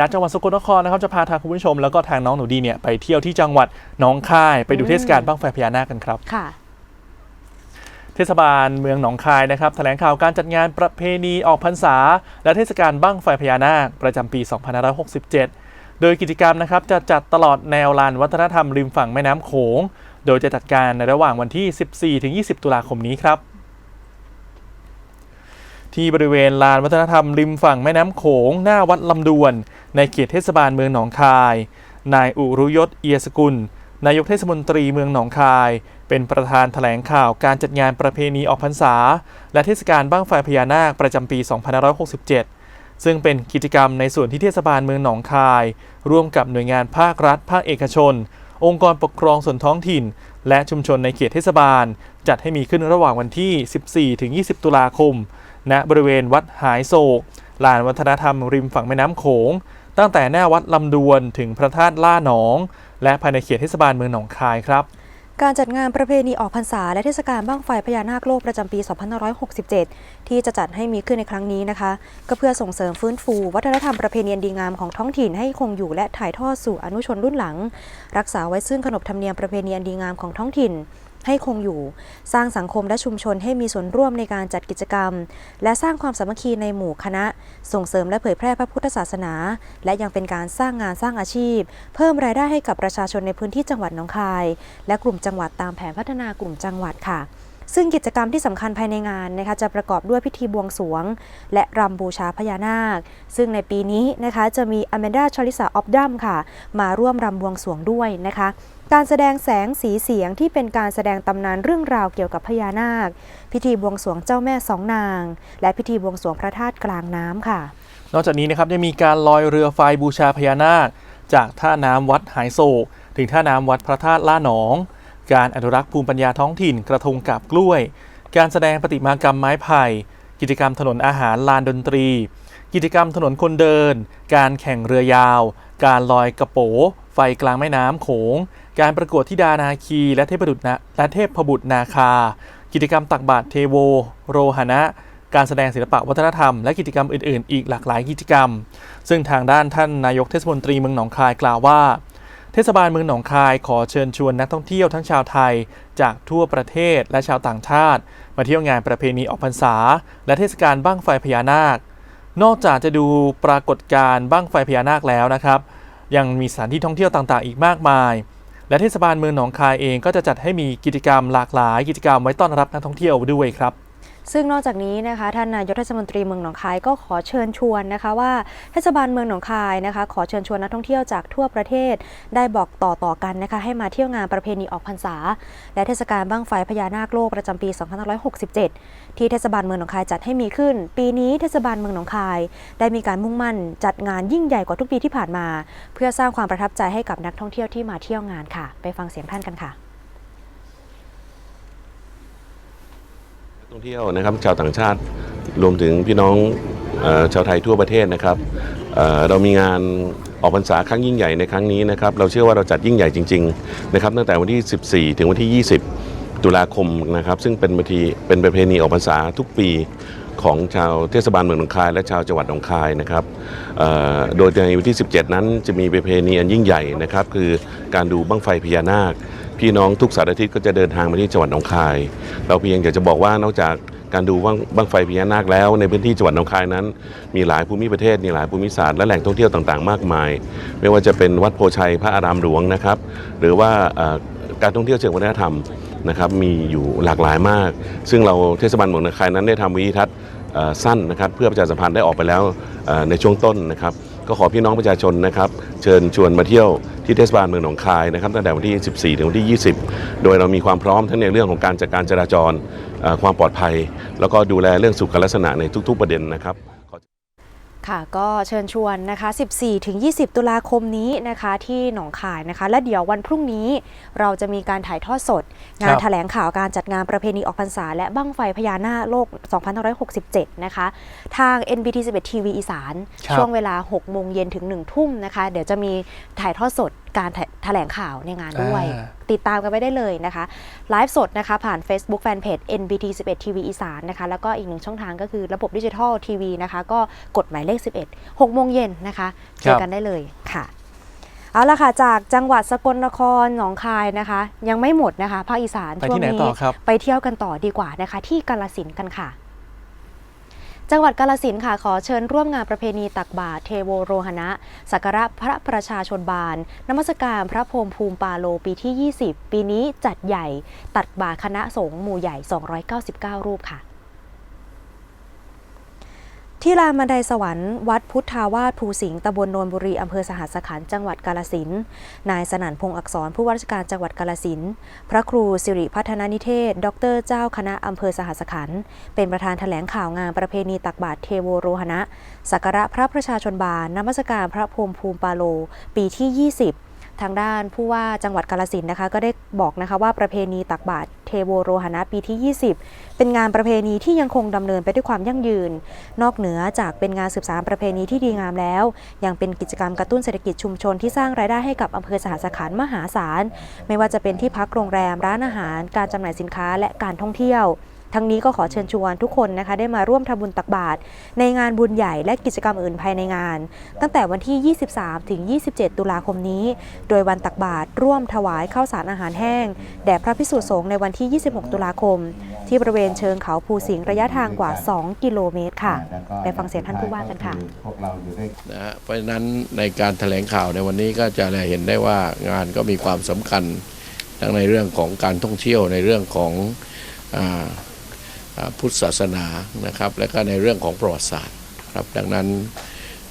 จากจังหวัดสกลนครนะครับจะพาทางคุณผู้ชม แล้วก็ทางน้องหนูดีเนี่ยไปเที่ยวที่จังหวัดหนองคายไปดูเทศกาลบั้งไฟพญานาคกันครับค่ะเทศบาลเมืองหนองคายนะครับแถลงข่าวการจัดงานประเพณีออกพรรษา และเทศกาลบั้งไฟพญานาคประจำปี 2567 โดยกิจกรรมนะครับจะจัดตลอดแนวลานวัฒนธรรมริมฝั่งแม่น้ำโขง โดยจะจัดการในระหว่างวันที่ 14-20 ตุลาคมนี้ครับ ที่บริเวณลานวัฒนธรรมริมฝั่งแม่น้ำโขงหน้าวัดลำดวน ในเขตเทศบาลเมืองหนองคาย นายอุรุยศเอียสกุล นายกเทศมนตรีเมืองหนองคาย เป็นประธานแถลงข่าวการจัดงานประเพณีออกพรรษา และเทศกาลบ้างไฟพญานาคประจำปี 2567 ซึ่งเป็นกิจกรรมในส่วนที่เทศบาลเมืองหนองคาย ร่วมกับหน่วยงานภาครัฐ ภาคเอกชน องค์กรปกครองส่วนท้องถิ่น และชุมชนในเขตเทศบาล จัดให้มีขึ้นระหว่างวันที่ 14-20 ตุลาคม ณบริเวณวัดหายโศกลานวัฒนธรรมริมฝั่งแม่น้ำโขง ตั้งแต่หน้าวัดลำดวนถึงพระธาตุล่าหนอง และภายในเขตเทศบาลเมืองหนองคายครับการจัดงานประเพณีออกพรรษาและเทศกาลบ้างไฟพญานาคโลกประจำปี 2567 ที่จะจัดให้มีขึ้นในครั้งนี้นะคะ ก็เพื่อส่งเสริมฟื้นฟู วัฒนธรรมประเพณีอันดีงามของท้องถิ่นให้คงอยู่และถ่ายทอดสู่อนุชนรุ่นหลัง รักษาไว้ซึ่งขนบธรรมเนียมประเพณีอันดีงามของท้องถิ่น ให้คงอยู่ สร้างสังคมและชุมชนให้มีส่วนร่วมในการจัดกิจกรรม และสร้างความสามัคคีในหมู่คณะ ส่งเสริมและเผยแพร่พระพุทธศาสนา และยังเป็นการสร้างงานสร้างอาชีพ เพิ่มรายได้ให้กับประชาชนในพื้นที่จังหวัดหนองคาย และกลุ่มจังหวัดตามแผนพัฒนากลุ่มจังหวัดค่ะ ซึ่งกิจกรรมที่สำคัญภายในงานนะคะจะประกอบด้วยพิธีบวงสรวง และรำบูชาพญานาค ซึ่งในปีนี้นะคะจะมีอ m มนดาชอลิสาออฟดัมค่ะ มาร่วมรำบวงสรวงด้วยนะคะการแสดงแสงสีเสียงที่เป็นการแสดงตำนานเรื่องราวเกี่ยวกับพญานาค พิธีบวงสรวงเจ้าแม่สองนาง และพิธีบวงสรวงพระธาตุกลางน้ำค่ะ นอกจากนี้นะครับยังมีการลอยเรือไฟบูชาพญานาค จากท่าน้ำวัดหายโศก ถึงท่าน้ำวัดพระธาตุล่าหนอง การอนุรักษ์ภูมิปัญญาท้องถิ่นกระทงกับกล้วย การแสดงปฏิมากรรมไม้ไผ่ กิจกรรมถนนอาหารลานดนตรี กิจกรรมถนนคนเดิน การแข่งเรือยาว การลอยกระโปไฟกลางแม่น้ำโขง การประกวดธิดานาคี และเทพบุตรนาและเทพบุตรนาคา กิจกรรมตักบาตรเทโว โรหณะการแสดงศิลปะวัฒนธรรมและกิจกรรมอื่น ๆ อีกหลากหลายกิจกรรม ซึ่งทางด้านท่านนายกเทศมนตรีเมืองหนองคายกล่าวว่า เทศบาลเมืองหนองคายขอเชิญชวนนักท่องเที่ยวทั้งชาวไทย จากทั่วประเทศและชาวต่างชาติ มาเที่ยวงานประเพณีออกพรรษา และเทศกาลบั้งไฟพญานาค นอกจากจะดูปรากฏการณ์บั้งไฟพญานาคแล้วนะครับ ยังมีสถานที่ท่องเที่ยวต่างๆ อีกมากมาย และเทศบาลเมืองหนองคายเองก็จะจัดให้มีกิจกรรมหลากหลาย กิจกรรมไว้ต้อนรับนักท่องเที่ยวด้วยครับ ซึ่งนอกจากนี้นะคะท่านนายกเทศมนตรีเมืองหนองคายก็ขอเชิญชวนนะคะว่าเทศบาลเมืองหนองคายนะคะ ขอเชิญชวนนักท่องเที่ยวจากทั่วประเทศ ได้บอกต่อต่อๆกันนะคะ ให้มาเที่ยวงานประเพณีออกพรรษา และเทศกาลบั้งไฟพญานาคโลกประจำปี 2567 ที่เทศบาลเมืองหนองคายจัดให้มีขึ้น ปีนี้เทศบาลเมืองหนองคาย ได้มีการมุ่งมั่นจัดงานยิ่งใหญ่กว่าทุกปีที่ผ่านมา เพื่อสร้างความประทับใจให้กับนักท่องเที่ยวที่มาเที่ยวงานค่ะ ไปฟังเสียงท่านกันค่ะ นัก ท่องเที่ยวนะครับชาวต่างชาติรวมถึงพี่น้องอชาวไทยทั่วประเทศนะครับเรามีงานออกพรรษาครั้งยิ่งใหญ่ในครั้งนี้นะครับเราเชื่อว่าเราจัดยิ่งใหญ่จริงๆนะครับตั้งแต่วันที่ 14 ถึงวันที่ 20 ตุลาคมนะครับซึ่งเป็นประทีเป็นประเพณีออกพรรษาทุกปีของชาวเทศบาลเมืองหนองคาย และชาวจังหวัดหนองคายนะครับโดยในวันที่ 17 นั้นจะมีประเพณีอันยิ่งใหญ่นะครับคือการดูบั้งไฟพญานาค พี่น้องทุกสารทิศก็จะเดินทางมาที่จังหวัดหนองคาย เราเพียงอยากจะบอกว่านอกจากการดูบ้างบงไฟพญานาคแล้ว ในพื้นที่จังหวัดหนองคายนั้น มีหลายภูมิประเทศมีหลายภูมิศาสตร์และแหล่งท่องเที่ยวต่างๆ มากมาย ไม่ว่าจะเป็นวัดโพชัยพระอารามหลวงนะครับ หรือว่าการท่องเที่ยวเชิงวัฒนธรรมนะครับมีอยู่หลากหลายมาก ซึ่งเราเทศบาลเมืองหนองคายนั้นได้ทำวิดีทัศน์สั้นนะครับเพื่อประชาสัมพันธ์ได้ออกไปแล้วในช่วงต้นนะครับ ก็ขอพี่น้องประชาชนนะครับ เชิญชวนมาเที่ยวที่เทศบาลเมืองหนองคายนะครับตั้งแต่วันที่ 14 ถึงวันที่ 20 โดยเรามีความพร้อมทั้งในเรื่องของการจัดการจราจรความปลอดภัย แล้วก็ดูแลเรื่องสุขลักษณะในทุก ๆ ประเด็นนะครับ ค่ะก็เชิญชวนนะคะ 14ถึง20 ตุลาคมนี้นะคะที่หนองคายนะคะ และเดี๋ยววันพรุ่งนี้เราจะมีการถ่ายทอดสด งานครับแถลงข่าวการจัดงานประเพณีออกพรรษา และบั้งไฟพญานาคโลก 2567 นะคะ ทาง NBT 11 TV อีสานครับช่วงเวลา 6 โมงเย็นถึง 1 ทุ่มนะคะ เดี๋ยวจะมีถ่ายทอดสดการแถแถลงข่าวในงานด้วยอ่าติดตามกันไปได้เลยนะคะไลฟ์สดนะคะผ่าน Facebook Fanpage NBT 11 TV อีสานนะคะแล้วก็อีกหนึ่งช่องทางก็คือระบบดิจิทัลทีวีนะคะก็กดหมายเลข 11 6โมงเย็นนะคะเจอกันได้เลยค่ะเอาละค่ะจากจังหวัดสกลนครหนองคายนะคะ ยังไม่หมดนะคะภาคอีสานไปช่วที่งไหนนี้ต่อครับไปเที่ยวกันต่อดีกว่านะคะ ที่กาลสินธุ์กันค่ะ จังหวัดกาลสินค่ะขอเชิญร่วมงานประเพณีตักบาตรเทโวโรหณะ สักการะพระประชาชนบาลนมัสการพระพรมภูมิปาโลปีที่ 20 ปีนี้จัดใหญ่ ตักบาตรคณะสงฆ์หมู่ใหญ่ 299 รูปค่ะ ที่ลานบันไดสวรรค์วัดพุทธาวาสภูสิงห์ตำบลโนนบุรีอำเภอสหัสขันจังหวัดกาลสินนายสนั่นพงศ์อักษรผู้ว่าราชการจังหวัดกาลสินพระครูสิริพัฒนานิเทศ ดรเจ้าคณะอำเภอสหัสขันเป็นประธานแถลงข่าวงานประเพณีตักบาตรเทโวโรหณะสักการะพระประชาชนบาลนมัสการพระพรมภูมิปาโล ปีที่ 20ทางด้านผู้ว่าจังหวัดกาลสินนะคะก็ได้บอกนะคะว่าประเพณีตักบาตร เทโวโรหณะปีที่ 20 เป็นงานประเพณีที่ยังคงดำเนินไปด้วยความยั่งยืน นอกเหนือจากเป็นงานสืบสานประเพณีที่ดีงามแล้ว ยังเป็นกิจกรรมกระตุ้นเศรษฐกิจชุมชนที่สร้างรายได้ให้กับอำเภอสหัสขันมหาศาล ไม่ว่าจะเป็นที่พักโรงแรมร้านอาหาร การจำหน่ายสินค้าและการท่องเที่ยว ทั้งนี้ก็ขอเชิญชวนทุกคนนะคะได้มาร่วมทำบุญตักบาตรในงานบุญใหญ่และกิจกรรมอื่นภายในงาน ตั้งแต่วันที่ 23 ถึง 27 ตุลาคมนี้ โดยวันตักบาตรร่วมถวายข้าวสารอาหารแห้ง แด่พระพิสุสงฆ์ในวันที่ 26 ตุลาคม ที่บริเวณเชิงเขาภูสิงห์ระยะทางกว่า 2 กิโลเมตรค่ะ ไปฟังเสียงท่านผู้ว่ากันค่ะเราอยู่ด้วยนะเพราะฉะนั้นในการแถลงข่าวในวันนี้ก็จะเห็นได้ว่างานก็มีความสำคัญทั้งในเรื่องของการท่องเที่ยวในเรื่องของอ่า พุทธศาสนานะครับ และก็ในเรื่องของประวัติศาสตร์ครับดังนั้น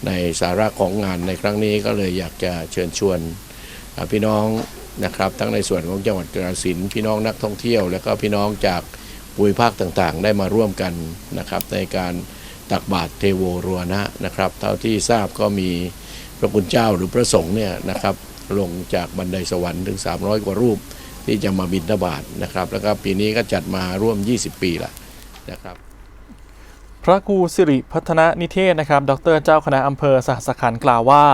ในสาระของงานในครั้งนี้ก็เลยอยากจะเชิญชวนพี่น้องนะครับทั้งในส่วนของจังหวัดกาฬสินพี่น้องนักท่องเที่ยว และก็พี่น้องจากภูมิภาคต่างๆ ได้มาร่วมกันนะครับในการตักบาตรเทโวโรวนะนะครับเท่าที่ทราบก็มีพระคุณเจ้าหรือพระสงฆ์เนี่ยนะครับลงจากบันไดสวรรค์ถึง 300 กว่ารูปที่จะมาบิณฑบาตนะครับแล้วก็ปีนี้ก็จัดมาร่วม 20 ปีละ นะครับ พระครูสิริพัฒนนิเทศนะครับ ดรเจ้าคณะอำเภอสหสขันกล่าวว่า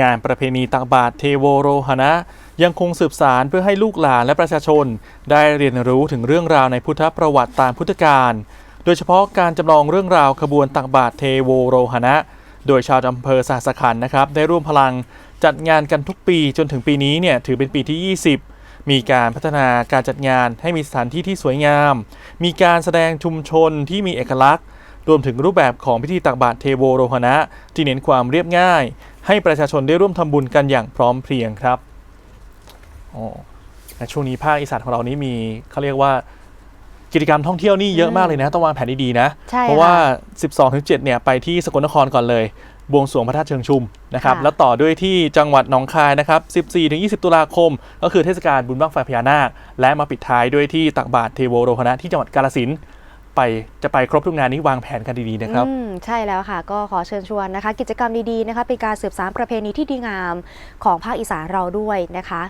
งานประเพณีตักบาตรเทโวโรหณะยังคงสืบสารเพื่อให้ลูกหลานและประชาชน ได้เรียนรู้ถึงเรื่องราวในพุทธประวัติตามพุทธกาลโดยเฉพาะการจำลองเรื่องราวขบวนตักบาตรเทโวโรหณะ โดยชาวอำเภอสหสขันนะครับ ได้ร่วมพลังจัดงานกันทุกปีจนถึงปีนี้เนี่ยถือเป็นปีที่ 20 มีการพัฒนาการจัดงานให้มีสถานที่ที่สวยงาม มีการแสดงชุมชนที่มีเอกลักษณ์ รวมถึงรูปแบบของพิธีตักบาตรเทโวโรหณะ ที่เน้นความเรียบง่าย ให้ประชาชนได้ร่วมทำบุญกันอย่างพร้อมเพรียงครับโอ้และช่วงนี้ภาคอีสานของเรานี้มีเขาเรียกว่ากิจกรรมท่องเที่ยวนี่เยอะมากเลยนะ ต้องวางแผนดีๆนะใช่เพราะว่าค่ะ12ถึง7เนี่ย ไปที่สกลนครก่อนเลย บวงสรวงพระธาตุเชิงชุมนะครับค่ะแล้วต่อด้วยที่จังหวัดหนองคายนะครับ 14ถึง20 ตุลาคม ก็คือเทศกาลบุญบั้งไฟพญานาค และมาปิดท้ายด้วยที่ตักบาตรเทโวโรหณะที่จังหวัดกาฬสินธุ์ไปจะไปครบทุกงานนี้วางแผนกันดีๆนะครับอืมใช่แล้วค่ะ ก็ขอเชิญชวนนะคะ กิจกรรมดีๆนะคะเป็นการสืบสานประเพณีที่ดีงามของภาคอีสานเราด้วยนะคะ